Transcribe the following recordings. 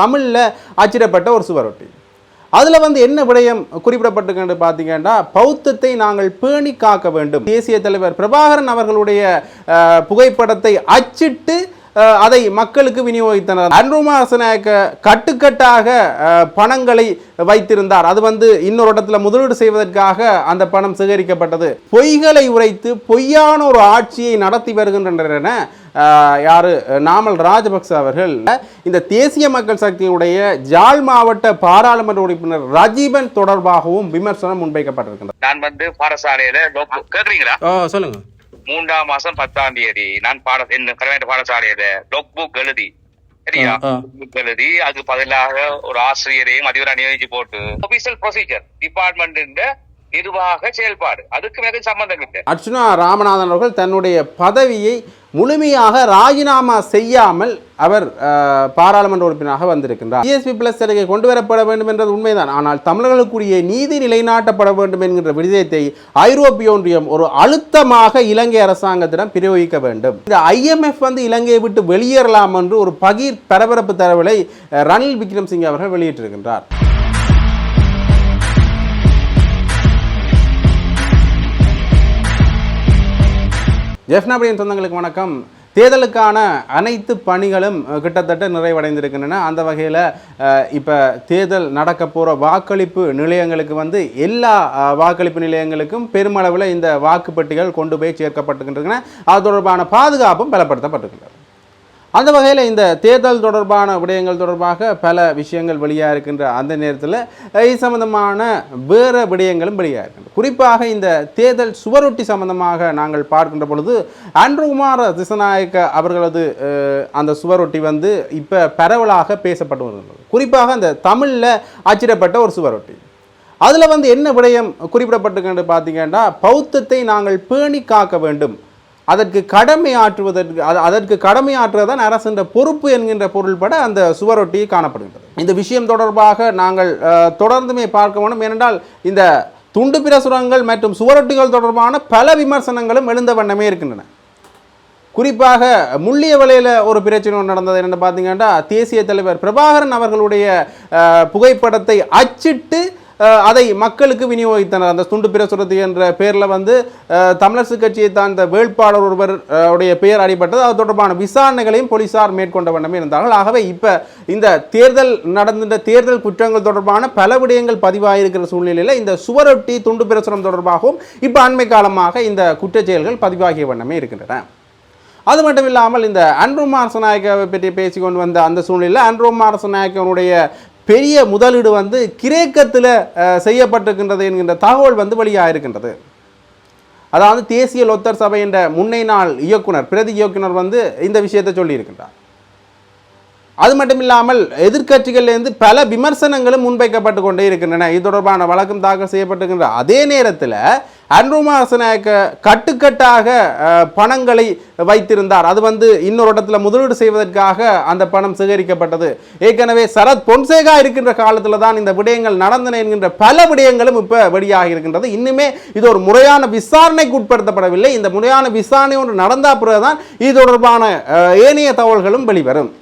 தமிழில் அச்சிடப்பட்ட ஒரு சுவரொட்டி அதில் வந்து என்ன விடயம் குறிப்பிடப்பட்டிருக்கின்ற பார்த்தீங்கன்னா பௌத்தத்தை நாங்கள் பேணி காக்க வேண்டும். தேசிய தலைவர் பிரபாகரன் அவர்களுடைய புகைப்படத்தை அச்சிட்டு அதை மக்களுக்கு விநியோகித்தனர். அன்ருமா அரசநாயக்க கட்டுக்கட்டாக பணங்களை வைத்திருந்தார். அது வந்து இன்னொரு இடத்துல முதலீடு செய்வதற்காக அந்த பணம் சேகரிக்கப்பட்டது. பொய்களை உரைத்து பொய்யான ஒரு ஆட்சியை நடத்தி வருகின்றனர் என யாரு? நாமல் ராஜபக்ச அவர்கள் இந்த தேசிய மக்கள் சக்தியுடைய ஜாழ் மாவட்ட பாராளுமன்ற உறுப்பினர் ரஜீவன் தொடர்பாகவும் விமர்சனம் முன்வைக்கப்பட்டிருக்கின்றது. நான் வந்து பாடசாலையில log- கேக்குறீங்களா? சொல்லுங்க. மூன்றாம் மாசம் பத்தாம் தேதி. நான் பாட என்ன கல்யாண பாடசாலையில log புக் எழுதி. சரியா? எழுதி அதுக்கு பதிலாக ஒரு ஆசிரியரையும் அதிபரை நியமிச்சு போட்டு ஒபிஷியல் ப்ரொசீஜர் டிபார்ட்மெண்ட் நிர்வாக செயல்பாடு? அதுக்கு மேல சம்பந்தம் இல்லை. அர்ச்சுனா ராமநாதன் அவர்கள் தன்னுடைய பதவியை முழுமையாக ராஜினாமா செய்யாமல் அவர் பாராளுமன்ற உறுப்பினராக வந்திருக்கின்றார். டிஎஸ்பி பிளஸ் சலுகை கொண்டு வரப்பட வேண்டும் என்றது உண்மைதான். ஆனால் தமிழர்களுக்குரிய நீதி நிலைநாட்டப்பட வேண்டும் என்கிற விடயத்தை ஐரோப்பிய ஒன்றியம் ஒரு அழுத்தமாக இலங்கை அரசாங்கத்திடம் பிரயோகிக்க வேண்டும். இந்த ஐஎம்எஃப் வந்து இலங்கையை விட்டு வெளியேறலாம் என்று ஒரு பகிர் பரபரப்பு தரவலை ரணில் ரணில் விக்ரம்சிங்கே அவர்கள் வெளியிட்டிருக்கின்றார். ஜெஃப்னாபடியின் சொந்தங்களுக்கு வணக்கம். தேர்தலுக்கான அனைத்து பணிகளும் கிட்டத்தட்ட நிறைவடைந்திருக்கின்றன. அந்த வகையில் இப்போ தேர்தல் நடக்க போகிற வாக்களிப்பு நிலையங்களுக்கு வந்து எல்லா வாக்களிப்பு நிலையங்களுக்கும் பெருமளவில் இந்த வாக்குப்பெட்டிகள் கொண்டு போய் சேர்க்கப்பட்டுகின்றன அது தொடர்பான பாதுகாப்பும் பலப்படுத்தப்பட்டிருக்கின்றது அந்த வகையில் இந்த தேர்தல் தொடர்பான விடயங்கள் தொடர்பாக பல விஷயங்கள் வெளியாக இருக்கின்ற அந்த நேரத்தில் இது சம்பந்தமான வேறு விடயங்களும் வெளியாக இருக்கின்றன. குறிப்பாக இந்த தேர்தல் சுவரொட்டி சம்பந்தமாக நாங்கள் பார்க்கின்ற பொழுது அன்றுகுமார் திசநாயக்க அவர்களது அந்த சுவரொட்டி வந்து இப்போ பரவலாக பேசப்பட்டு வருகிறது குறிப்பாக அந்த தமிழில் அச்சிடப்பட்ட ஒரு சுவரொட்டி. அதில் வந்து என்ன விடயம் குறிப்பிடப்பட்டிருக்கின்ற பார்த்தீங்கன்னா பௌத்தத்தை நாங்கள் பேணி காக்க வேண்டும். அதற்கு கடமை ஆற்றுவதற்கு அது- அதற்கு கடமை ஆற்றுவதன் அரசின்ற பொறுப்பு என்கின்ற பொருள்பட அந்த சுவரொட்டி காணப்படுகின்றது. இந்த விஷயம் தொடர்பாக நாங்கள் தொடர்ந்துமே பார்க்க வேண்டும். ஏனென்றால் இந்த துண்டு பிரசுரங்கள் மற்றும் சுவரொட்டிகள் தொடர்பான பல விமர்சனங்களும் எழுந்த வண்ணமே இருக்கின்றன. குறிப்பாக முள்ளிய வலையில் ஒரு பிரச்சனை ஒன்று நடந்தது என்னென்னு பார்த்தீங்கன்னா தேசிய தலைவர் பிரபாகரன் அவர்களுடைய புகைப்படத்தை அச்சிட்டு அதை மக்களுக்கு விநியோகித்தனர். அந்த துண்டு பிரசுரத்து என்ற பேரில் வந்து தமிழரசு கட்சியை சார்ந்த வேட்பாளர் ஒருவர் உடைய பெயர் அடிபட்டது. அது தொடர்பான விசாரணைகளையும் போலீசார் மேற்கொண்ட வண்ணமே இருந்தார்கள். ஆகவே இப்போ இந்த தேர்தல் நடந்த தேர்தல் குற்றங்கள் தொடர்பான பல விடயங்கள் பதிவாகியிருக்கிற சூழ்நிலையில் இந்த சுவரொட்டி துண்டு பிரசுரம் தொடர்பாகவும் இப்போ அண்மை காலமாக இந்த குற்றச்செயல்கள் பதிவாகிய வண்ணமே இருக்கின்றன. அது மட்டும் இல்லாமல் இந்த அன்ரோம் அரசநாயக்காவை பற்றி பேசிக்கொண்டு வந்த அந்த சூழ்நிலையில் அன்ரோம் அரசநாயக்கனுடைய பெரிய முதலீடு வந்து கிரேக்கத்தில் செய்யப்பட்டிருக்கின்றது என்கின்ற தகவல் வந்து வெளியாக இருக்கின்றது. அதாவது தேசிய லொத்தர் சபை என்ற முன்னை நாள் இயக்குனர் பிரதி இயக்குனர் வந்து இந்த விஷயத்தை சொல்லியிருக்கின்றார். அது மட்டும் இல்லாமல் எதிர்கட்சிகளிலிருந்து பல விமர்சனங்களும் முன்வைக்கப்பட்டு கொண்டே இருக்கின்றன. இது தொடர்பான வழக்கம் தாக்கல் செய்யப்பட்டிருக்கின்ற அதே நேரத்தில் அன்ருமா கட்டுக்கட்டாக பணங்களை வைத்திருந்தார். அது வந்து இன்னொரு இடத்துல முதலீடு செய்வதற்காக அந்த பணம் சேகரிக்கப்பட்டது. ஏற்கனவே சரத் பொன்சேகா இருக்கின்ற காலத்தில் தான் இந்த விடயங்கள் நடந்தன என்கின்ற பல விடயங்களும் இப்போ வெளியாகி இருக்கின்றது. இன்னுமே இது ஒரு முறையான விசாரணைக்கு உட்படுத்தப்படவில்லை. இந்த முறையான விசாரணை ஒன்று நடந்த பிறகுதான் இது தொடர்பான ஏனைய தகவல்களும் வெளிவரும்.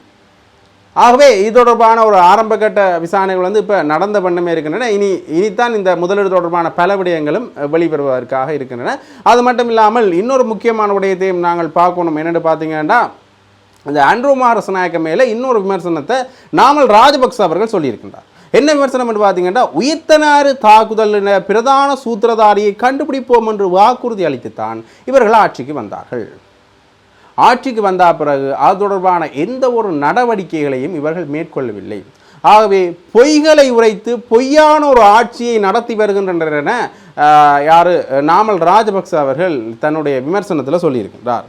ஆகவே இது தொடர்பான ஒரு ஆரம்பகட்ட விசாரணைகள் வந்து இப்போ நடந்த பண்ணமே இருக்கின்றன. இனி இனித்தான் இந்த முதலீடு தொடர்பான பல விடயங்களும் வெளிவருவதற்காக இருக்கின்றன. அது மட்டும் இல்லாமல் இன்னொரு முக்கியமான விடயத்தையும் நாங்கள் பார்க்கணும். என்னென்னு பார்த்தீங்கன்னா இந்த அன்ருமா அரசநாயக்க மேலே இன்னொரு விமர்சனத்தை நாமல் ராஜபக்ச அவர்கள் சொல்லியிருக்கின்றார். என்ன விமர்சனம் என்று பார்த்தீங்கன்னா உயிர்த்தனாறு தாக்குதலின பிரதான சூத்திரதாரியை கண்டுபிடிப்போம் என்று வாக்குறுதி அளித்துத்தான் இவர்கள் ஆட்சிக்கு வந்தார்கள். ஆட்சிக்கு வந்த பிறகு அது தொடர்பான எந்த ஒரு நடவடிக்கைகளையும் இவர்கள் மேற்கொள்ளவில்லை. ஆகவே பொய்களை உரைத்து பொய்யான ஒரு ஆட்சியை நடத்தி வருகின்றனர் என நாமல் ராஜபக்ச அவர்கள் தன்னுடைய விமர்சனத்தில் சொல்லியிருக்கின்றார்.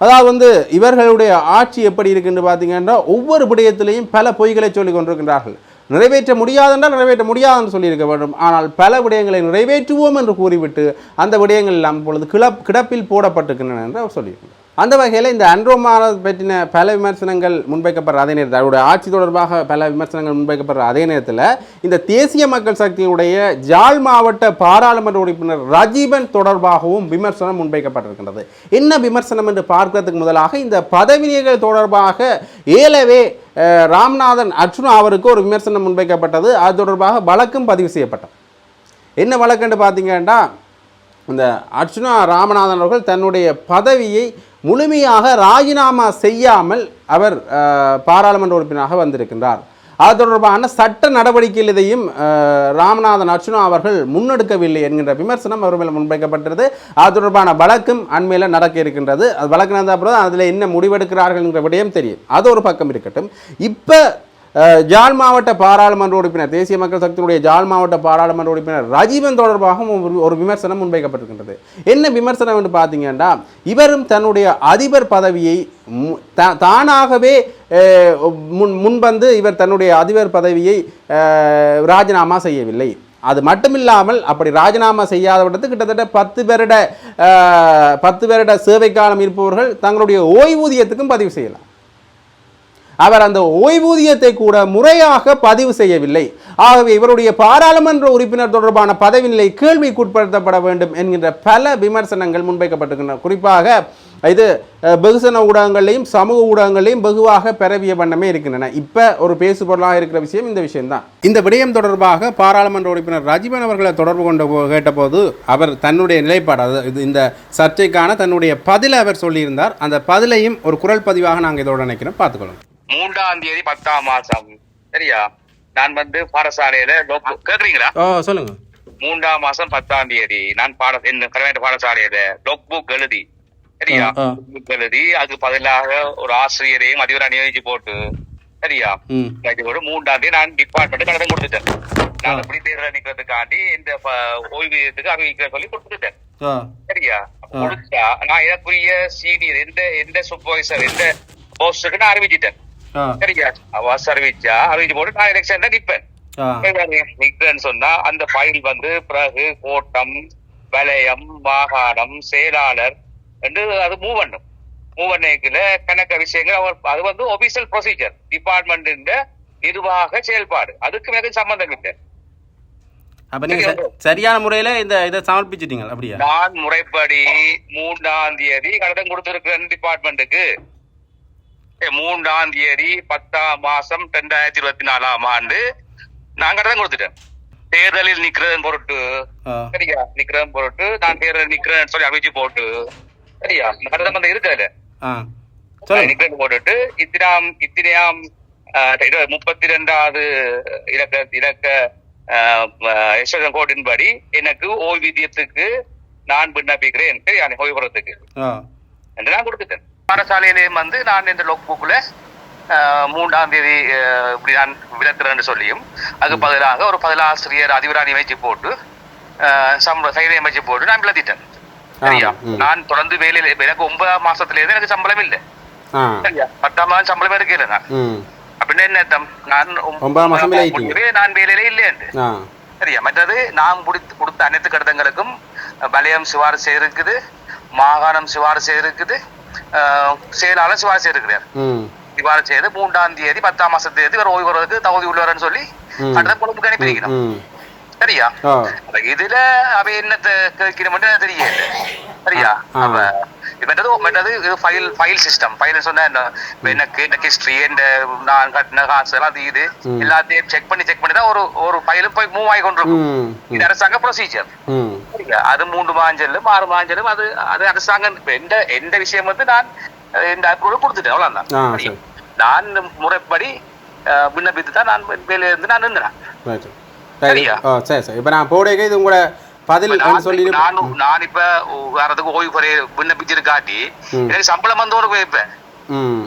அதாவது வந்து இவர்களுடைய ஆட்சி எப்படி இருக்குன்னு பார்த்தீங்கன்னா ஒவ்வொரு விடயத்திலையும் பல பொய்களை சொல்லிக் கொண்டிருக்கின்றார்கள். நிறைவேற்ற முடியாதென்றால் நிறைவேற்ற முடியாதுன்னு சொல்லியிருக்க வேண்டும். ஆனால் பல விடயங்களை நிறைவேற்றுவோம் என்று கூறிவிட்டு அந்த விடயங்கள் எல்லாம் இப்பொழுது கிளப் கிடப்பில் போடப்பட்டிருக்கின்றன என்று அவர் சொல்லியிருக்கிறார். அந்த வகையில் இந்த அன்ரோமானது பற்றின பல விமர்சனங்கள் முன்வைக்கப்படுற அதே நேரத்தில் அவருடைய ஆட்சி தொடர்பாக பல விமர்சனங்கள் முன்வைக்கப்படுற அதே நேரத்தில் இந்த தேசிய மக்கள் சக்தியுடைய ஜாழ் மாவட்ட பாராளுமன்ற உறுப்பினர் ரஜீவன் தொடர்பாகவும் விமர்சனம் முன்வைக்கப்பட்டிருக்கின்றது. என்ன விமர்சனம் என்று பார்க்கிறதுக்கு முதலாக இந்த பதவிகள் தொடர்பாக ஏலவே ராம்நாதன் அர்ச்சுனா அவருக்கு ஒரு விமர்சனம் முன்வைக்கப்பட்டது. அது தொடர்பாக வழக்கும் பதிவு செய்யப்பட்டது. என்ன வழக்குன்னு பார்த்தீங்கன்னா இந்த அர்ச்சுனா ராமநாதன் அவர்கள் தன்னுடைய பதவியை முழுமையாக ராஜினாமா செய்யாமல் அவர் பாராளுமன்ற உறுப்பினராக வந்திருக்கின்றார். அது தொடர்பான சட்ட நடவடிக்கையில் இதையும் ராமநாதன் அர்ச்சுனா அவர்கள் முன்னெடுக்கவில்லை என்கின்ற விமர்சனம் அவர் மேலே முன்வைக்கப்பட்டது அது தொடர்பான வழக்கும் அண்மையில் நடக்க இருக்கின்றது. அது வழக்கு நடந்த அப்புறம் அதில் என்ன முடிவெடுக்கிறார்கள் என்ற விடயம் தெரியும். அது ஒரு பக்கம் இருக்கட்டும். இப்போ ஜாழ் மாவட்ட பாராளுமன்ற உறுப்பினர் தேசிய மக்கள் சக்தியினுடைய ஜாழ் மாவட்ட பாராளுமன்ற உறுப்பினர் ரஜீவன் தொடர்பாகவும் ஒரு- ஒரு விமர்சனம் முன்வைக்கப்பட்டிருக்கின்றது. என்ன விமர்சனம் என்று பார்த்தீங்கன்னா இவரும் தன்னுடைய அதிபர் பதவியை மு- தானாகவே முன் முன்வந்து இவர் தன்னுடைய அதிபர் பதவியை ராஜினாமா செய்யவில்லை. அது மட்டுமில்லாமல் அப்படி ராஜினாமா செய்யாத விடத்து கிட்டத்தட்ட பத்து வருட பத்து வருட சேவை காலம் இருப்பவர்கள் தங்களுடைய ஓய்வூதியத்துக்கும் பதிவு செய்யலாம். அவர் அந்த ஓய்வூதியத்தை கூட முறையாக பதிவு செய்யவில்லை. ஆகவே இவருடைய பாராளுமன்ற உறுப்பினர் தொடர்பான பதவி நிலை கேள்விக்குட்படுத்தப்பட வேண்டும் என்கின்ற பல விமர்சனங்கள் முன்வைக்கப்பட்டிருக்கின்றன. குறிப்பாக இது வெகுசன ஊடகங்களையும் சமூக ஊடகங்களையும் வெகுவாக பரவிய வண்ணமே இருக்கின்றன. இப்போ ஒரு பேசுபொருளாக இருக்கிற விஷயம் இந்த விஷயம்தான். இந்த விடயம் தொடர்பாக பாராளுமன்ற உறுப்பினர் ரஜீவன் அவர்களை தொடர்பு கொண்ட போ- கேட்டபோது அவர் தன்னுடைய நிலைப்பாடு இது இந்த சர்ச்சைக்கான தன்னுடைய பதிலை அவர் சொல்லியிருந்தார். அந்த பதிலையும் ஒரு குரல் பதிவாக நாங்கள் இதோட நினைக்கிறோம். பார்த்துக்கொள்ளுங்க. மூன்றாம் தேதி பத்தாம் மாசம். சரியா? நான் வந்து பாடசாலையில கேக்குறீங்களா? சொல்லுங்க. மூன்றாம் மாசம் பத்தாம் தேதி. நான் பாட என்ன கர்நாடக பாடசாலையில லொக் புக் எழுதி. சரியா. புக் எழுதி அதுக்கு பதிலாக ஒரு ஆசிரியரையும் அதிபரை நியமிச்சு போட்டு சரியா? இதோட மூன்றாம் தேதி நான் டிபார்ட்மெண்ட் கடன் கொடுத்துட்டேன். நான் எப்படி தேர்தல் நிக்கிறதுக்காண்டி இந்த ஓய்வூதியத்துக்கு அறிவிக்கிற சொல்லி கொடுத்துட்டேன். சரியா? கொடுத்தா நான் எனக்குரிய சீனியர் எந்த எந்த சூப்பர்வைசர் எந்த போஸ்டுக்கு நான் அறிவிச்சிட்டேன். சரியா? அவ அறிவிச்சா அறிவிச்சு போட்டு நான் எலெக்ஷன்ல நிப்பேன். நிக்கிறேன்னு சொன்னா அந்த ஃபைல் வந்து பிறகு கோட்டம் வலயம் மாகாணம் செயலாளர் என்று அது மூவ் பண்ணும். மூவ் பண்ணிக்கல கணக்க விஷயங்கள் அவர் அது வந்து ஒபிஷியல் ப்ரொசீஜர் டிபார்ட்மெண்ட் நிர்வாக செயல்பாடு. அதுக்கு மிக சம்பந்தம் இல்லை. அப்ப நீங்க ச- சரியான முறையில இந்த இதை சமர்ப்பிச்சிட்டீங்க அப்படியா? நான் முறைப்படி மூன்றாம் தேதி கடிதம் கொடுத்திருக்கிறேன் டிபார்ட்மெண்ட்டுக்கு மூன்றாம் தேதி பத்தாம் மாசம் ரெண்டாயிரத்தி இருபத்தி நாலாம் ஆண்டு நான் கடிதம் கொடுத்துட்டேன். தேர்தலில் நிக்கிறதன் பொருட்டு. சரியா? நிக்கிறதன் பொருட்டு. நான் தேர்தல் நிக்கிறேன்னு சொல்லி அறிவிச்சு போட்டு. சரியா? ஆ. சொல்லுங்க நிக்கிறேன் போட்டுட்டு இத்தினாம் இத்தினாம் முப்பத்தி ரெண்டாவது இலக்க இலக்க யசோதன் கோட்டின்படி எனக்கு ஓய்வூதியத்துக்கு நான் விண்ணப்பிக்கிறேன். சரியா? ஓய்வுறத்துக்கு நான் கொடுத்துட்டேன். பாடசாலையிலேயும் வந்து நான் இந்த லொக் புக்ல மூன்றாம் தேதி இப்படி நான் விளக்குறேன்னு சொல்லியும் அதுக்கு பதிலாக ஒரு பதிலாசிரியர் அதிபராணி அமைச்சு போட்டு சம்பள சைதை அமைச்சு போட்டு நான் விளத்திட்டேன் சரியா. நான் தொடர்ந்து வேலையில எனக்கு ஒன்பதாம் மாசத்துல இருந்து எனக்கு சம்பளம் இல்லை. சரியா? பத்தாம் மாதம் சம்பளம் எடுக்கல நான். அப்படின்னு என்ன அர்த்தம்? நான் ஒன்பதாம் மாசம் நான் வேலையில இல்லைன்னு ஆ. சரியா? மற்றது நான் முடித்து கொடுத்த அனைத்து கடிதங்களுக்கும் வலயம் சிபாரிசு இருக்குது மாகாணம் சிபாரிசு இருக்குது செயலாளர் சிபாரிசு இருக்கிறார் சிபாரிசு செய்து மூன்றாம் தேதி பத்தாம் மாசம் தேதி இவர் ஓய்வு வருவதற்கு தகுதி உள்ளவர்னு சொல்லி ம். கடிதம் கொழும்புக்கு அனுப்பியிருக்கணும் சரியா? இதுல அவ என்னத்தை கேட்கணும்னு எனக்கு தெரியல. சரியா? ஆ. இது ஃபைல் ஃபைல் சிஸ்டம் என்ன இப்ப எனக்கு எனக்கு ஹிஸ்டரி இந்த நான் கட்டின காசு அது இது. எல்லாத்தையும் செக் பண்ணி செக் பண்ணி தான் ஒரு ஒரு ஃபைலும் போய் மூவ் ஆகி கொண்டிருக்கும் இது அரசாங்க ப்ரொசீஜர் அது மூன்று மாஞ்சலும் ஆறு மாஞ்சலும் அது அது அரசாங்கம் எந்த எந்த விஷயம் வந்து நான் இந்த அப்ரூவல் கொடுத்துட்டேன் அவ்வளவுதான்? நான் முறைப்படி விண்ணப்பித்து தான் நான் வேலையில இருந்து நான் நின்றேன் சரியா? சரி சரி இப்போ நான் போடையே இது உங்களோட பதில் இப்ப நான் இப்ப வரதுக்கு ஓய்வு குறைய விண்ணப்பிச்சிருக்காட்டி. எனக்கு சம்பளம் வந்தோடு போயிருப்பேன் ம்.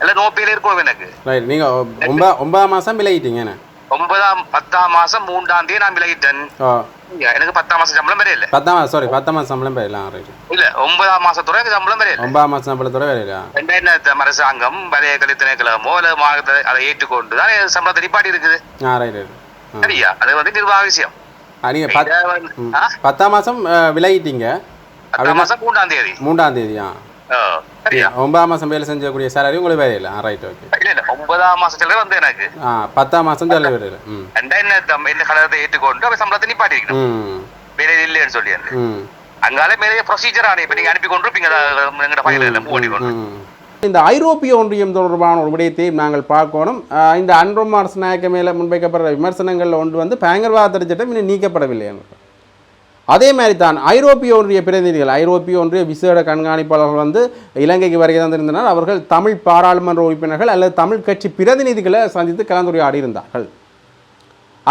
இல்ல நோ பேல இருக்கணும் எனக்கு. ஒன்பா ஒன்பதாம் மாதம் விலகிட்டீங்க ஒன்பதாம் பத்தாம் மாசம் மூன்றாம் தேதி நான் விலகிட்டேன். எனக்கு பத்தாம் மாசம் சம்பளம் வரைய இல்ல. பத்தாம் மாதம் சாரி பத்தாம் மாதம் சம்பளம் ரைட் இல்ல ஒன்பதாம் மாசத்தோட எனக்கு சம்பளம் வரைய இல்ல. ஒன்பதாம் மாதம் சம்பளத்தோட வேலையா ரெண்டாயிரத்தி அரசாங்கம் வலைய கலித்திணைக்கிழமோ அல்ல மாகத்தை அதை ஏற்றுக்கொண்டு தான் சம்பளத்தை நிப்பாட்டி இருக்குது சரியா? அது வந்து நிர்வாக விஷயம். நீங்கள்? பத்தாம் மாதம் விலகிட்டீங்க. மாசம் மூன்றாம் தேதி. மூன்றாம் தேதியா ஒன்பதாம் மாதம் வேலை செஞ்சக்கூடிய சேலரி உங்களுக்கு வேலை இல்லை ரைட் ஓகே இல்ல இல்ல ஒன்பதாம் மாச செலவு வந்து எனக்கு. ஆ பத்தாம் மாதம் சேலரி வேலை இல்லை ம். ரெண்டா என்ன கலரத்தை ஏற்றுக்கொண்டு அவன் சம்பளத்தை நிப்பாட்டி வைக்கணும் ம். வேலை இல்லைன்னு சொல்லி அங்கால மேலே ப்ரொசீஜர் ஆனே இப்ப நீங்க அனுப்பி கொண்டிருப்பீங்க எங்கட ஃபைல எல்லாம் மூவ் பண்ணி கொண்டு. ம். இந்த ஐரோப்பிய ஒன்றியம் தொடர்பான ஒரு விடயத்தையும் நாங்கள் பார்க்கணும். இந்த அன்ரோமார்ஸ் நாயக்க மேலே முன்வைக்கப்படுற விமர்சனங்களில் ஒன்று வந்து பயங்கரவாத சட்டம் இன்னும் நீக்கப்படவில்லை என்று. அதே மாதிரி தான் ஐரோப்பிய ஒன்றிய பிரதிநிதிகள் ஐரோப்பிய ஒன்றிய விசேட கண்காணிப்பாளர்கள் வந்து இலங்கைக்கு வருகை தந்திருந்தனர். அவர்கள் தமிழ் பாராளுமன்ற உறுப்பினர்கள் அல்லது தமிழ் கட்சி பிரதிநிதிகளை சந்தித்து கலந்துரையாடி இருந்தார்கள்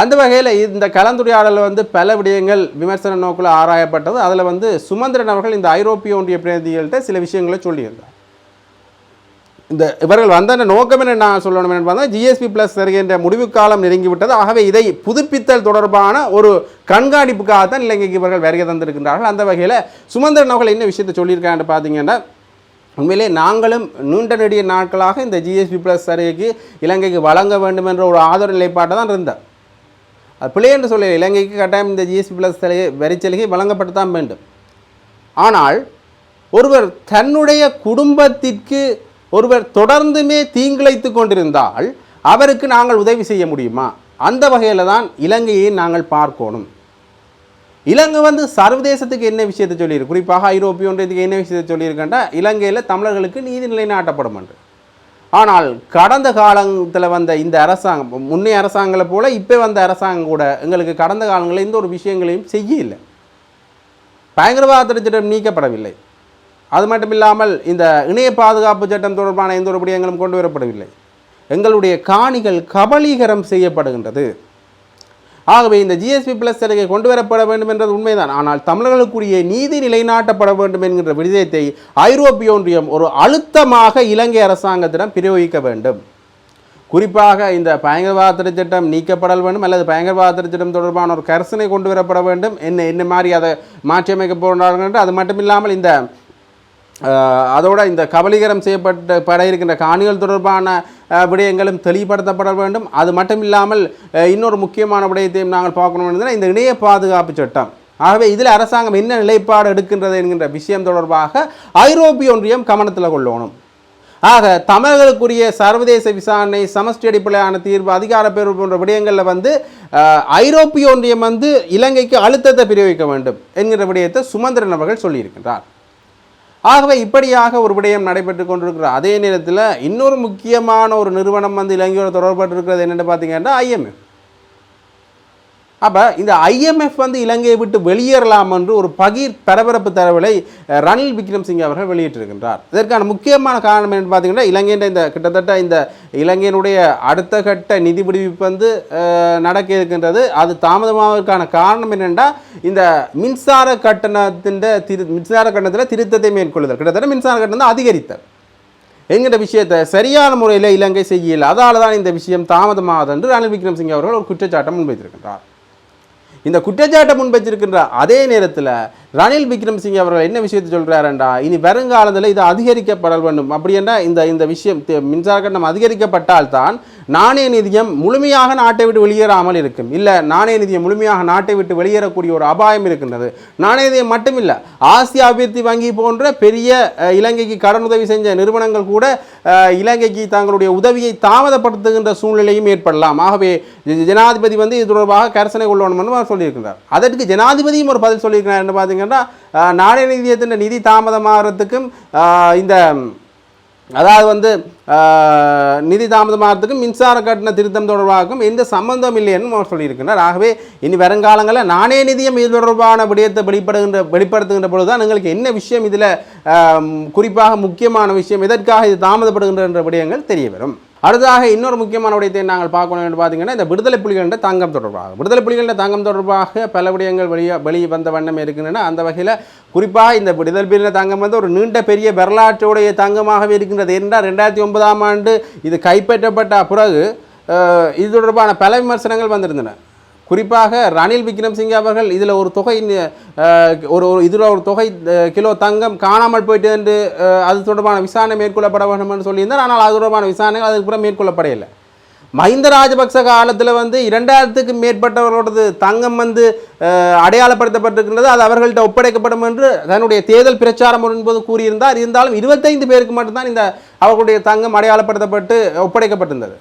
அந்த வகையில் இந்த கலந்துரையாடலில் வந்து பல விடயங்கள் விமர்சன நோக்கில் ஆராயப்பட்டது. அதில் வந்து சுமந்திரன் அவர்கள் இந்த ஐரோப்பிய ஒன்றிய பிரதிநிதிகள்கிட்ட சில விஷயங்களை சொல்லியிருந்தார். இந்த இவர்கள் வந்த நோக்கம் என்ன நான் சொல்லணும் என்று ஜிஎஸ்பி ப்ளஸ் வருகின்ற முடிவு காலம் நெருங்கிவிட்டது. ஆகவே இதை புதுப்பித்தல் தொடர்பான ஒரு கண்காணிப்புக்காகத்தான் இலங்கைக்கு இவர்கள் வருகை தந்திருக்கின்றார்கள். அந்த வகையில் சுமந்திரன் அவர்கள் என்ன விஷயத்தை சொல்லியிருக்காங்கன்னு பார்த்தீங்கன்னா உண்மையிலே நாங்களும் நீண்ட நெடிய நாட்களாக இந்த ஜிஎஸ்பி ப்ளஸ் சலுகைக்கு இலங்கைக்கு வழங்க வேண்டும் என்ற ஒரு ஆதரவு நிலைப்பாட்டை தான் இருந்தார் அது பிழை என்று சொல்ல இலங்கைக்கு கட்டாயம் இந்த ஜிஎஸ்பி ப்ளஸ் சலுகை வரிச்சலுகை வழங்கப்பட்டு தான் வேண்டும். ஆனால் ஒருவர் தன்னுடைய குடும்பத்திற்கு ஒருவர் தொடர்ந்துமே தீங்கிழைத்து கொண்டிருந்தால் அவருக்கு நாங்கள் உதவி செய்ய முடியுமா? அந்த வகையில் தான் இலங்கையை நாங்கள் பார்க்கணும். இலங்கை வந்து சர்வதேசத்துக்கு என்ன விஷயத்தை சொல்லியிருக்கு? குறிப்பாக ஐரோப்பிய ஒன்றியத்துக்கு என்ன விஷயத்தை சொல்லியிருக்கேன்டா இலங்கையில் தமிழர்களுக்கு நீதி நிலைநாட்டப்படும் என்று. ஆனால் கடந்த காலத்தில் வந்த இந்த அரசாங்கம் முன்னைய அரசாங்கங்களை போல இப்போ வந்த அரசாங்கம் கூட எங்களுக்கு கடந்த காலங்களில் எந்த ஒரு விஷயங்களையும் செய்யலை பயங்கரவாத திட்டம் நீக்கப்படவில்லை. அது மட்டும் இல்லாமல் இந்த இணைய பாதுகாப்பு சட்டம் தொடர்பான எந்த ஒரு விடயங்களும் கொண்டு வரப்படவில்லை. எங்களுடைய காணிகள் கபலீகரம் செய்யப்படுகின்றது. ஆகவே இந்த ஜிஎஸ்பி பிளஸ் சலுகை கொண்டு வரப்பட வேண்டும் என்றது உண்மைதான். ஆனால் தமிழர்களுக்குரிய நீதி நிலைநாட்டப்பட வேண்டும் என்கின்ற விடயத்தை ஐரோப்பிய ஒன்றியம் ஒரு அழுத்தமாக இலங்கை அரசாங்கத்திடம் பிரயோகிக்க வேண்டும். குறிப்பாக இந்த பயங்கரவாத தடை சட்டம் நீக்கப்படல் வேண்டும் அல்லது பயங்கரவாத தடை சட்டம் தொடர்பான ஒரு கரிசனை கொண்டு வரப்பட வேண்டும். என்ன என்ன மாதிரி அதை மாற்றியமைக்க போகிறார்கள் என்று அது மட்டும் இல்லாமல் இந்த அதோட இந்த கபலீகரம் செய்யப்பட்ட பட இருக்கின்ற காணிகள் தொடர்பான விடயங்களும் தெளிவுபடுத்தப்பட வேண்டும். அது மட்டும் இல்லாமல் இன்னொரு முக்கியமான விடயத்தையும் நாங்கள் பார்க்கணும் என்றால் இந்த இணைய பாதுகாப்பு சட்டம். ஆகவே இதில் அரசாங்கம் என்ன நிலைப்பாடு எடுக்கின்றது என்கின்ற விஷயம் தொடர்பாக ஐரோப்பிய ஒன்றியம் கவனத்தில் கொள்ளணும். ஆக தமிழர்களுக்குரிய சர்வதேச விசாரணை சமஷ்டி அடிப்படையான தீர்வு அதிகாரப்பேர்வு போன்ற விடயங்களில் வந்து ஐரோப்பிய ஒன்றியம் வந்து இலங்கைக்கு அழுத்தத்தை பிரிவிக்க வேண்டும் என்கிற விடயத்தை சுமந்திரன் அவர்கள் சொல்லியிருக்கின்றார். ஆகவே இப்படியாக ஒரு விடயம் நடைபெற்று கொண்டிருக்கிற அதே நேரத்தில் இன்னொரு முக்கியமான ஒரு நிறுவனம் வந்து இலங்கையோடு தொடர்பட்டிருக்கிறது என்னென்னு பார்த்தீங்கன்னா ஐஎம்எஃப் அப்போ இந்த ஐஎம்எஃப் வந்து இலங்கையை விட்டு வெளியேறலாம் என்று ஒரு பகிர் பரபரப்பு தரவலை ரணில் விக்ரம்சிங் அவர்கள் வெளியிட்டிருக்கின்றார். இதற்கான முக்கியமான காரணம் என்னென்னு பார்த்தீங்கன்னா இலங்கையின் இந்த கிட்டத்தட்ட இந்த இலங்கையினுடைய அடுத்த கட்ட நிதி விடுவிப்பு வந்து நடக்க இருக்கின்றது. அது தாமதமாவதற்கான காரணம் என்னென்னா இந்த மின்சார கட்டணத்தின் திரு மின்சார கட்டணத்தில் திருத்தத்தை மேற்கொள்ளுதல். கிட்டத்தட்ட மின்சார கட்டணம் தான் அதிகரித்தல். என்கிற விஷயத்தை சரியான முறையில் இலங்கை செய்யல. அதால் தான் இந்த விஷயம் தாமதமாகுது என்று ரணில் விக்ரம்சிங் அவர்கள் ஒரு குற்றச்சாட்டம் முன்வைத்திருக்கின்றார். இந்த குற்றச்சாட்டை முன்வச்சிருக்கின்ற அதே நேரத்தில் ரணில் விக்ரம்சிங் அவர்கள் என்ன விஷயத்தை சொல்கிறாருண்டா இனி வருங்காலத்தில் இது அதிகரிக்கப்பட வேண்டும். அப்படி என்றால் இந்த இந்த விஷயம் மின்சார கட்டணம் அதிகரிக்கப்பட்டால் தான் நாணய நிதியம் முழுமையாக நாட்டை விட்டு வெளியேறாமல் இருக்கும். இல்லை நாணய நிதியம் முழுமையாக நாட்டை விட்டு வெளியேறக்கூடிய ஒரு அபாயம் இருக்கின்றது. நாணய நிதியம் மட்டுமில்லை ஆசிய அபிவிருத்தி வங்கி போன்ற பெரிய இலங்கைக்கு கடனுதவி செஞ்ச நிறுவனங்கள் கூட இலங்கைக்கு தங்களுடைய உதவியை தாமதப்படுத்துகின்ற சூழ்நிலையும் ஏற்படலாம். ஆகவே ஜனாதிபதி வந்து இது தொடர்பாக கரசனை கொள்ளணும்னு அவர் சொல்லியிருக்கிறார் அதற்கு ஜனாதிபதியும் ஒரு பதில் சொல்லியிருக்கிறார். என்று பார்த்தீங்க? பார்த்தீங்கன்னா நாணய நிதியத்தின் நிதி தாமதமாகிறதுக்கும் இந்த அதாவது வந்து நிதி தாமதமாகிறதுக்கும் மின்சார கட்டண திருத்தம் தொடர்பாகவும் எந்த சம்பந்தம் இல்லைன்னு அவர் சொல்லியிருக்கிறார். ஆகவே இனி வருங்காலங்களில் நாணய நிதியம் இது தொடர்பான விடயத்தை வெளிப்படுகின்ற வெளிப்படுத்துகின்ற பொழுது தான் எங்களுக்கு என்ன விஷயம் இதில் குறிப்பாக முக்கியமான விஷயம் எதற்காக இது தாமதப்படுகின்ற என்ற விடயங்கள் தெரிய வரும் அடுத்ததாக இன்னொரு முக்கியமான விடயத்தை நாங்கள் பார்க்கணும் என்று பார்த்தீங்கன்னா இந்த விடுதலை புலிகளின் தங்கம் தொடர்பாக. விடுதலை புலிகளின் தங்கம் தொடர்பாக பல விடயங்கள் வெளியே வெளியே வந்த வண்ணம் இருக்கின்றன. அந்த வகையில் குறிப்பாக இந்த விடுதலை புலிகளின் தங்கம் வந்து ஒரு நீண்ட பெரிய வரலாற்றுடைய தங்கமாகவே இருக்கின்றது. என்றால் ரெண்டாயிரத்தி ஒன்பதாம் ஆண்டு இது கைப்பற்றப்பட்ட பிறகு இது தொடர்பான பல விமர்சனங்கள் வந்திருந்தன. குறிப்பாக ரணில் விக்ரம்சிங்கே அவர்கள் இதில் ஒரு தொகை ஒரு ஒரு இதில் ஒரு தொகை கிலோ தங்கம் காணாமல் போயிட்டு என்று அது தொடர்பான விசாரணை மேற்கொள்ளப்பட வேண்டும் என்று சொல்லியிருந்தார். ஆனால் அது தொடர்பான விசாரணைகள் அதுக்கு பிறகு மேற்கொள்ளப்படையில்லை மஹிந்த ராஜபக்ச காலத்தில் வந்து இரண்டாயிரத்துக்கு மேற்பட்டவர்களோடது தங்கம் வந்து அடையாளப்படுத்தப்பட்டிருக்கின்றது. அது அவர்கள்ட்ட ஒப்படைக்கப்படும் என்று தன்னுடைய தேர்தல் பிரச்சாரம் என்பது கூறியிருந்தார். இருந்தாலும் இருபத்தைந்து பேருக்கு மட்டும்தான் இந்த அவர்களுடைய தங்கம் அடையாளப்படுத்தப்பட்டு ஒப்படைக்கப்பட்டிருந்தது.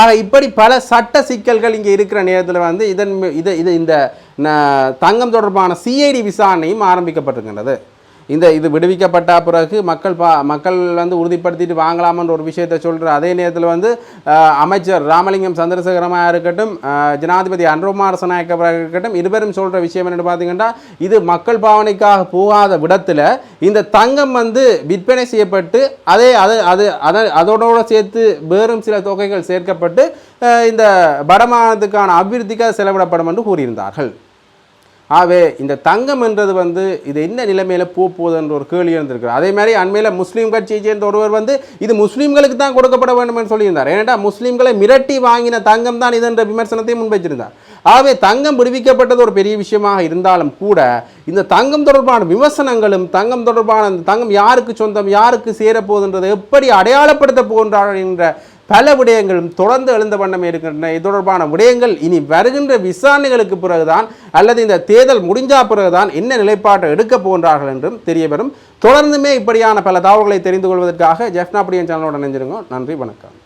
ஆக இப்படி பல சட்ட சிக்கல்கள் இங்கே இருக்கிற நேரத்தில் வந்து இதன் இது இது இந்த தங்கம் தொடர்பான சிஐடி விசாரணையும் ஆரம்பிக்கப்பட்டிருக்கின்றது. இந்த இது விடுவிக்கப்பட்ட பிறகு மக்கள் பா மக்கள் வந்து உறுதிப்படுத்திட்டு வாங்கலாமன்ற ஒரு விஷயத்தை சொல்கிற அதே நேரத்தில் வந்து அமைச்சர் ராமலிங்கம் சந்திரசேகரமாக இருக்கட்டும் ஜனாதிபதி அன்ரோமார் சனாயக்கவராக இருக்கட்டும் இருவரும் சொல்கிற விஷயம் என்னென்னு பார்த்தீங்கன்னா இது மக்கள் பாவனைக்காக போகாத விடத்தில் இந்த தங்கம் வந்து விற்பனை செய்யப்பட்டு அதே அது அது அதை அதோட சேர்த்து வேறும் சில தொகைகள் சேர்க்கப்பட்டு இந்த வடமாநிலத்துக்கான அபிவிருத்திக்காக செலவிடப்படும் என்று கூறியிருந்தார்கள். ஆகவே இந்த தங்கம் என்றது வந்து இது என்ன நிலைமையில் போக போகுதுன்ற ஒரு கேள்வி இருந்திருக்கு அதே மாதிரி அண்மையில் முஸ்லீம் கட்சியை சேர்ந்த ஒருவர் வந்து இது முஸ்லீம்களுக்கு தான் கொடுக்கப்பட வேண்டும் என்று சொல்லியிருந்தார். ஏன்னா முஸ்லீம்களை மிரட்டி வாங்கின தங்கம் தான் இது என்ற விமர்சனத்தையும் முன்வைச்சிருந்தார் ஆகவே தங்கம் விடுவிக்கப்பட்டது ஒரு பெரிய விஷயமாக இருந்தாலும் கூட இந்த தங்கம் தொடர்பான விமர்சனங்களும் தங்கம் தொடர்பான இந்த தங்கம் யாருக்கு சொந்தம் யாருக்கு சேரப்போகுதுன்றதை எப்படி அடையாளப்படுத்த போகின்றார் என்ற பல விடயங்களும் தொடர்ந்து எழுந்த வண்ணமே இருக்கின்றன. இது தொடர்பான விடயங்கள் இனி வருகின்ற விசாரணைகளுக்கு பிறகுதான் அல்லது இந்த தேர்தல் முடிஞ்சா பிறகுதான் என்ன நிலைப்பாட்டை எடுக்க போகின்றார்கள் என்றும் தெரிய வரும் தொடர்ந்துமே இப்படியான பல தகவல்களை தெரிந்து கொள்வதற்காக ஜெஃப்னா பிரியன் சேனலோட நினைஞ்சிருங்க நன்றி வணக்கம்.